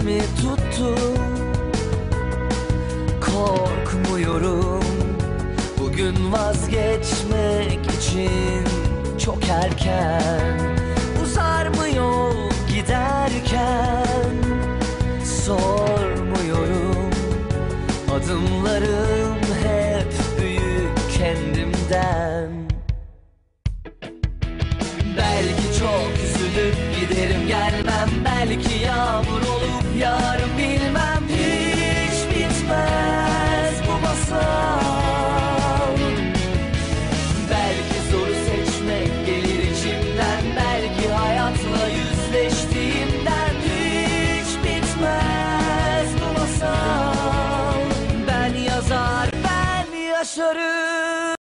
içimi tuttu Korkmuyorum Bugün vazgeçmek için. Çok erken Uzar mı yol giderken? Sormuyorum Adımlarım hep büyük kendimden. Belki çok üzülüp giderim gelmem する